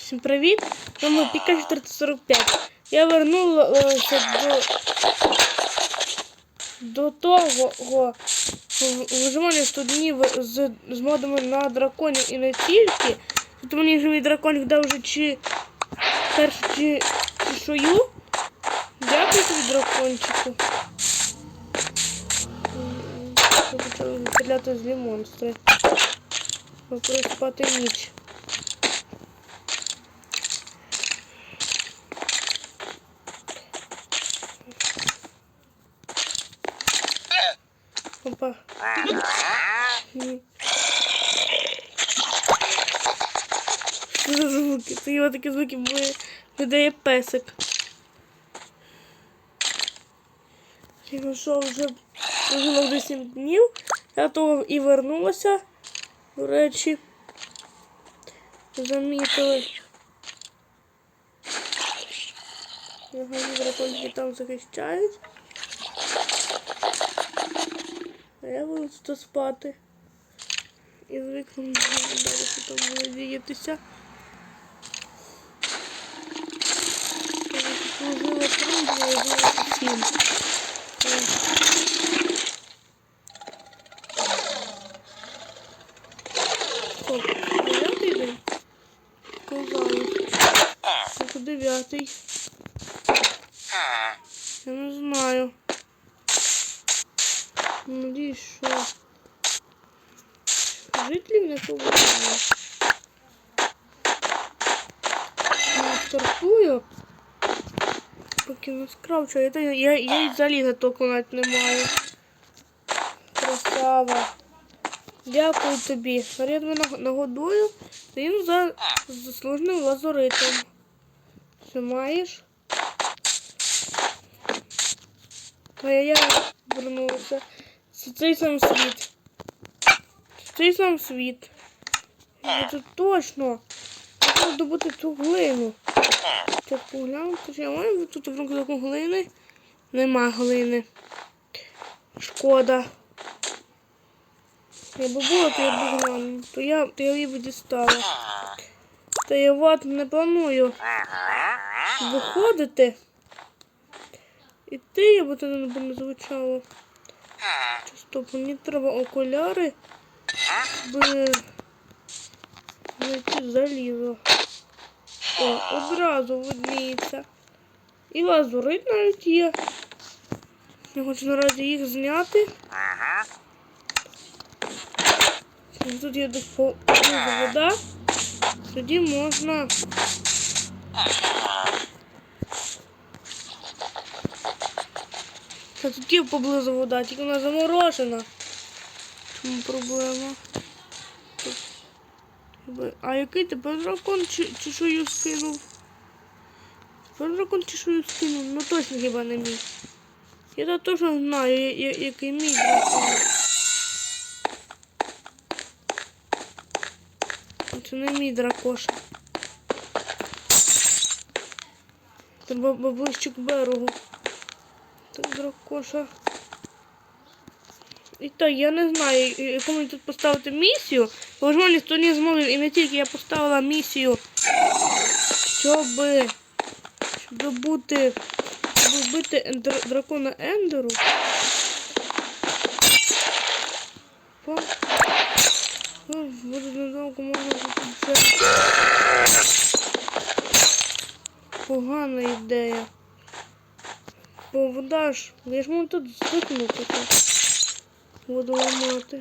Всім привіт! Ми Піка 445. Я вернулася до, до того виживання 100 днів з, з модами на драконів і не тільки. Тут мені живий драконів дав вже чи першу чи, чешую. Дякую тобі, дракончику. Почали стріляти злі монстри. Проспати ніч. Опа. Ні. За звуки? Це його такі звуки видає песик. Я пішов вже прожила вже 7 днів. Я того і вернулася. До речі. Замітили. Ага, дракончики там захищають. Я буду тут спати. І звикну далі, що там буде діятися. Служила три, служила сім. Стоп, дев'ятий день? Казали. Так, дев'ятий. Я не знаю. Надіюсь, що жителів не побуває. Я стартую. Поки не скравчу. Я, я, я, і заліза толку навіть не маю. Красава. Дякую тобі. Я тебе нагодую. Ти їм за заслуженим лазуритом. Все маєш? А я, я вернулася. Це цей сам світ. Це цей сам світ. Це точно. Треба добути цю глину. Так поглянути, я маю тут в рюкзаку глини? Нема глини. Шкода. Якби було, то я б глянула. То я, то я її б дістала. Та я от не планую виходити. І ти, я б тоді не не звучало. Стоп, мені треба окуляри, би знайти залізо. О, одразу видніється. І лазурит навіть є. Я хочу наразі їх зняти. Тут є десь вода. Тоді можна. Та тут є поблизу вода, тільки вона заморожена. Чому проблема? А який тепер дракон чешую скинув? Тепер дракон чешую скинув, ну точно хіба не мій. Я то точно знаю, який мій дракон. Це не мій дракоша. Треба ближче к берегу. Так, дракоша. І так, я не знаю, яку мені тут поставити місію. Бо ніхто не змовив, і не тільки я поставила місію, щоб, щоб бути, вбити ендер- дракона Ендеру. Ну, Буде недовго можна вже. Погана ідея. Бо вода ж, я ж можу тут звикнути. Воду ламати.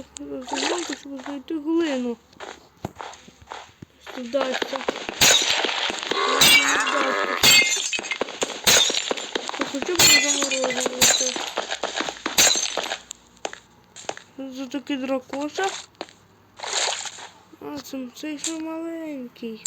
Треба розглянути, щоб знайти глину. Вдасться. Хоча б не заморозувати. За такий дракоша. А, це, це ще маленький.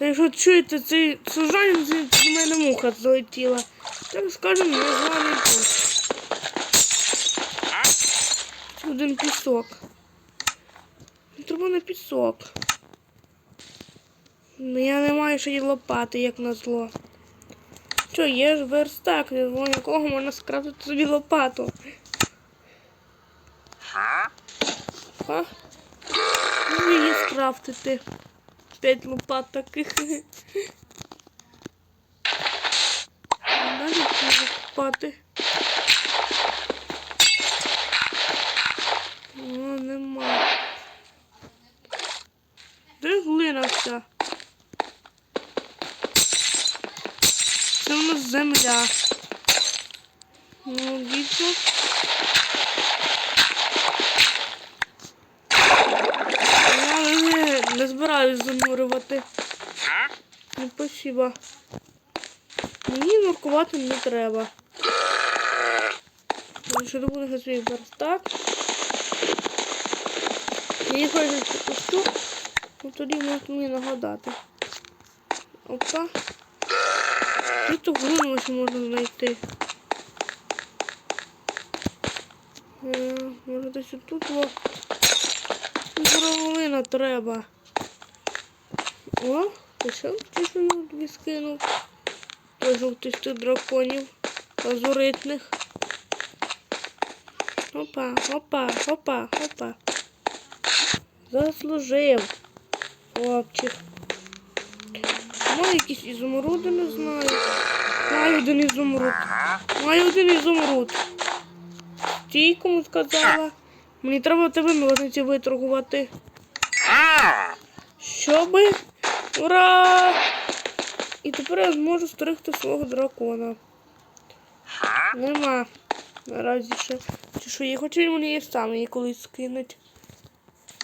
Якщо чуєте цей сужанин, до мене муха залетіла. Так скажемо, не званий тут. Один пісок. Треба на пісок. Ну я не маю ще й лопати, як назло. Що, є ж верстак, з якого можна скрафтити собі лопату. А? Ну, її скрафтити. П'ять лопат таких. Далі треба О, нема. Де глина вся? Це в нас земля. Ну, дійсно. Я не, не збираюсь занурювати. Ну, спасибо. Мені нуркувати не треба. Якщо ти будеш свій верстак. Я хочу пусту, ну тоді можна мені нагадати. Опа. Тут ту глину можна знайти. Е, Може десь тут во. Горовина треба. О, ти що ті, що я скинув? Той жовтистих драконів. Лазуритних. Опа, опа, опа, опа. Заслужив. Хлопчик. Маю якісь ізумруди, не знаю. Маю один ізумруд. Маю один ізумруд. Стій, кому сказала. Мені треба тебе ножниці виторгувати. Щоби. Ура! І тепер я зможу стригти свого дракона. Нема. Наразі ще. Чи що є, хоча мені є сам її колись скинуть.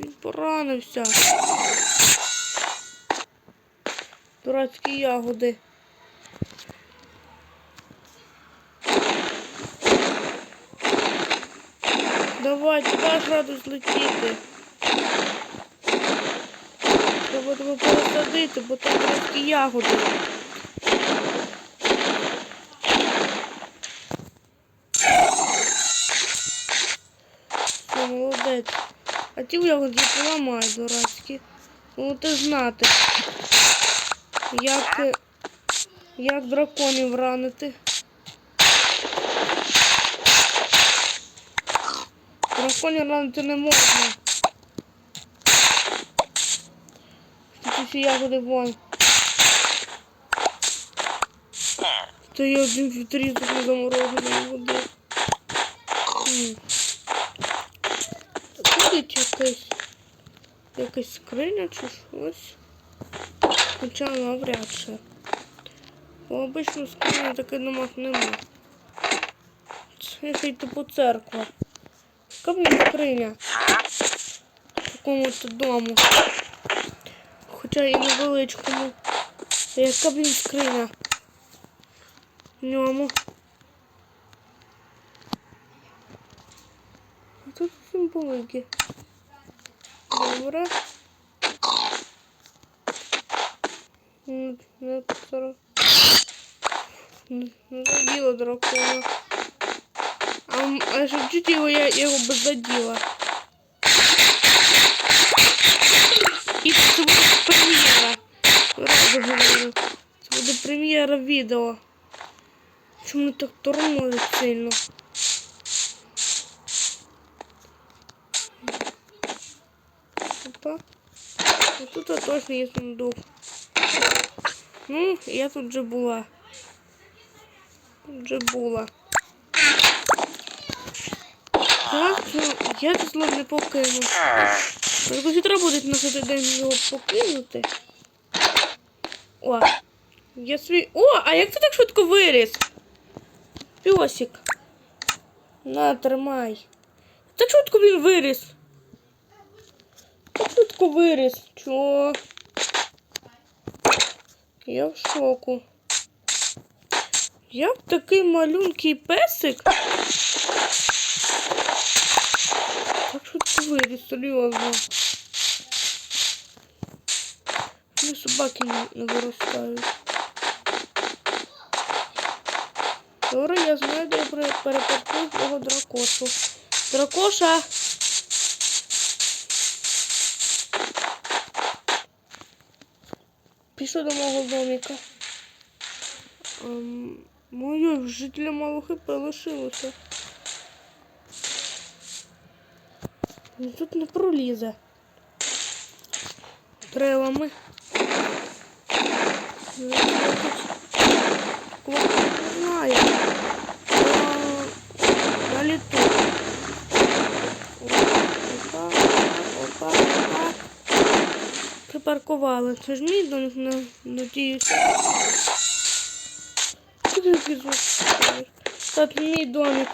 Він поранився. Дурацькі ягоди. Давай, тебе радость летіти. Треба тебе пересадити, бо там дурацькі ягоди. Все, молодець. А ті ягоди поламаю. Ну ти знати. Як, як драконів ранити. Драконів ранити не можна. Ті всі ягоди вон. То є один відрізок не замороженої води. М. Якась скриня чи щось. Хоча навряд чи. Бо обично скрині таки домах нема. Це якась типу церква. Яка мені скриня? В такому-то дому. Хоча і невеличкому. Яка блін скриня? В ньому. А тут всім великі. Добре. М, Не зараз. Не не заділа дракона. А, м- а що чуть його я його би заділа. І це буде прем'єра. Раду говорю. Це буде прем'єра відео. Чому так тормозить сильно? Опа. Тут точно є сундук. Ну, я тут вже була. Тут вже була. Так, ну, я тут зло не покину. Якщо треба буде на цей день його покинути. О, я свій. О, а як ти так швидко виріс? Пьосик. На, тримай. Так швидко він виріс. Так швидко виріс. Чого? Я в шоку. Як такий малюнкий песик блядь, серйозно. Ні собаки не, виростають. Добре, я знаю, де я пере- перепаркую свого дракошу. Дракоша! Пішов до мого домика. Ем, Моє жителя мало хп лишилося. Він тут не пролізе. Трелами. Ну, знаю. А, На літу. Опа, опа, опа. Припаркували. Це ж мій домик, на- надіюся. Куди ти? Так, мій домик.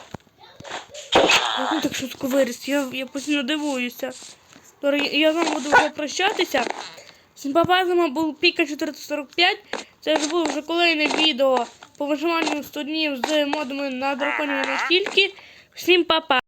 Як так швидко виріс? Я, я постійно дивуюся. Добре, я- з вами буду вже прощатися. Всім папа, з був Піка 445. Це вже було вже kolejне відео по виживанню 100 днів з модами на драконі настільки. Всім папа.